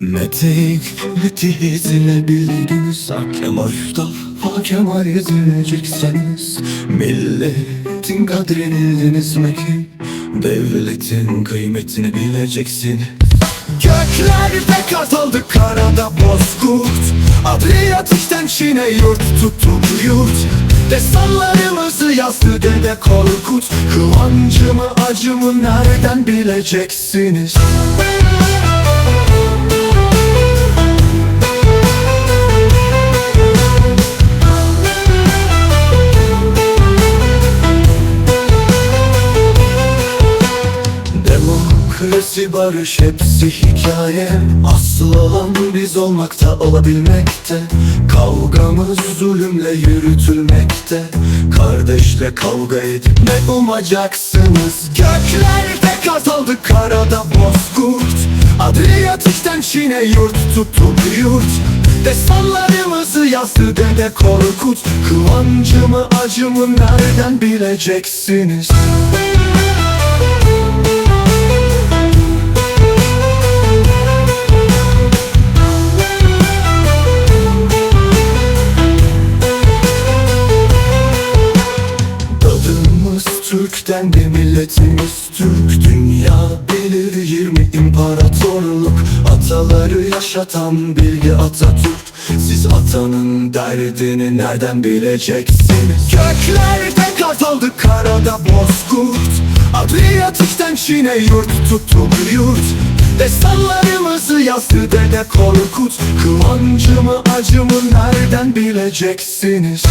Metek dizilebiliriz Hakem Mustafa Kemal yazılacaksanız Milletin kadrini ki Devletin kıymetini bileceksiniz Göklerde katıldı karada bozkurt. Adriyatik'ten Çin'e yurt tuttum yurt. Destanlarımızı yazdı dede Korkut. Kıvancımı acımı nereden bileceksiniz Demokrasi barış hepsi hikaye. Asıl olan biz olmakta olabilmekte. Kavgamız zulümle yürütülmekte. Kardeşle kavga edip ne umacaksınız? Göklerde katıldı karada bozkurt. Adriyatik'ten Çin'e yurt tuttum yurt. Destanlarımızı yazdı dede Korkut. Kıvancımı acımı nereden bileceksiniz Türk'ten de milletimiz Türk. Dünya bilir 20 imparatorluk. Ataları yaşatan bilgi Atatürk. Siz atanın derdini nereden bileceksiniz? Göklerde katıldı karada bozkurt. Adriyatik'ten Çin'e yurt tuttum yurt. Destanlarımızı yazdı dede Korkut. Kıvancımı acımı nereden bileceksiniz